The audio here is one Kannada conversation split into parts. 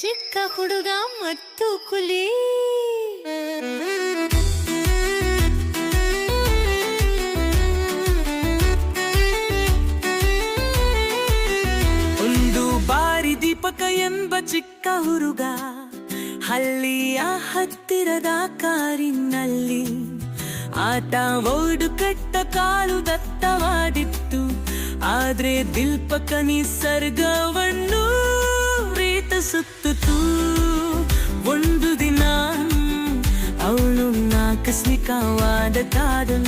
ಚಿಕ್ಕ ಹುಡುಗ ಮತ್ತು ಕುಲಿ. ಒಂದು ಬಾರಿ ದೀಪಕ ಎಂಬ ಚಿಕ್ಕ ಹುಡುಗ ಹಳ್ಳಿಯ ಹತ್ತಿರದ ಕಾರಿನಲ್ಲಿ ಆಟ ಓಡು ಕಟ್ಟ ಕಾಲು ದತ್ತವಾದಿತ್ತು ಆದ್ರೆ ದಿಲ್ಪಕ ನಿಸರ್ಗವನ್ನು ಪ್ರೀತಿಸುತ್ತಿತು ಒಂದು ದಿನ ಅವಳು ಆಕಸ್ಮಿಕವಾದ ಕಾರಣ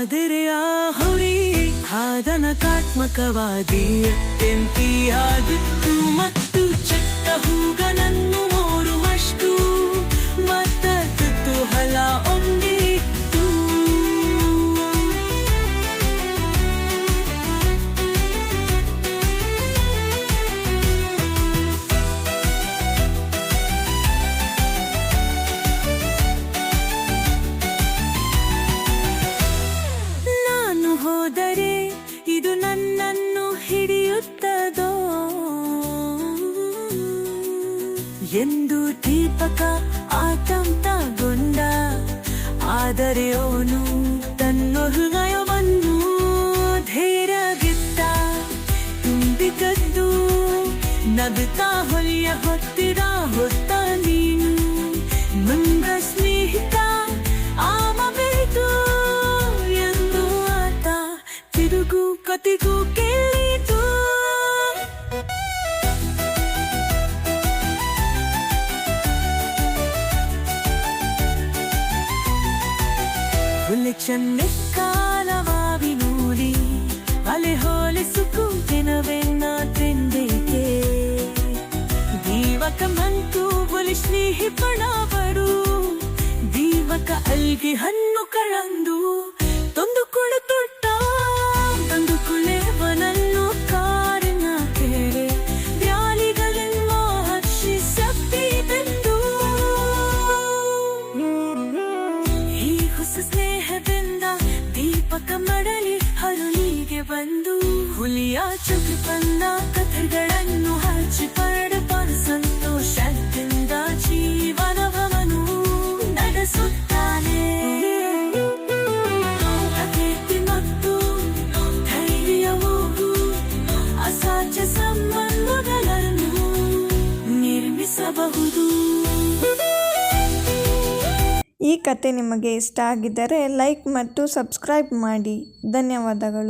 ಆದರೆ ಆ ಆದನಕಾತ್ಮಕವಾಗಿ ಅತ್ಯಂತಿಯಾಗಿತ್ತು ಹೋದರೆ ಇದು ನನ್ನನ್ನು ಹಿಡಿಯುತ್ತದೋ? ಎಂದು ದೀಪಕ ಆತಂಕಗೊಂಡ. ಆದರೆ ಅವನು ತನ್ನ ಹೃದಯವನ್ನು ಧೈರ್ಯಗಿತ್ತ ತುಂಬಿಕದ್ದು. ನಗುತ್ತಾ ಹೊಲಿಯ ಹೊತ್ತಿದ ಹೊತ್ತ ತಿರುಗು ಕತಿಗೂ ಕೇಳಿತು ಹುಲಿಚನ್ನೆ ಕಾಲವಾವಿನೂರಿ ಅಲೆ ಹೋಲಿಸುಕು ದಿನವೆನ್ನ ತಿಂದೈತೆ ದೀವಕ ಮಂತು ಹುಲಿ ಸ್ನೇಹಿ ಪಣವರು ದೀವಕ ಅಲ್ಗಿ ಹಣ್ಣು ಕಳಂದು ಬಂದು ಹುಲಿಯ ಬಂದ ಕಥೆಗಳನ್ನು ಹಚ್ಚಿ ಪರಡಪರ ಸಂತೋಷದಿಂದ ಜೀವನವನು ನಡೆಸುತ್ತಾನೆ. ಸಂಬಂಧಗಳನ್ನು ನಿರ್ಮಿಸಬಹುದು. ಈ ಕತೆ ನಿಮಗೆ ಇಷ್ಟ ಆಗಿದ್ದರೆ ಲೈಕ್ ಮತ್ತು ಸಬ್ಸ್ಕ್ರೈಬ್ ಮಾಡಿ. ಧನ್ಯವಾದಗಳು.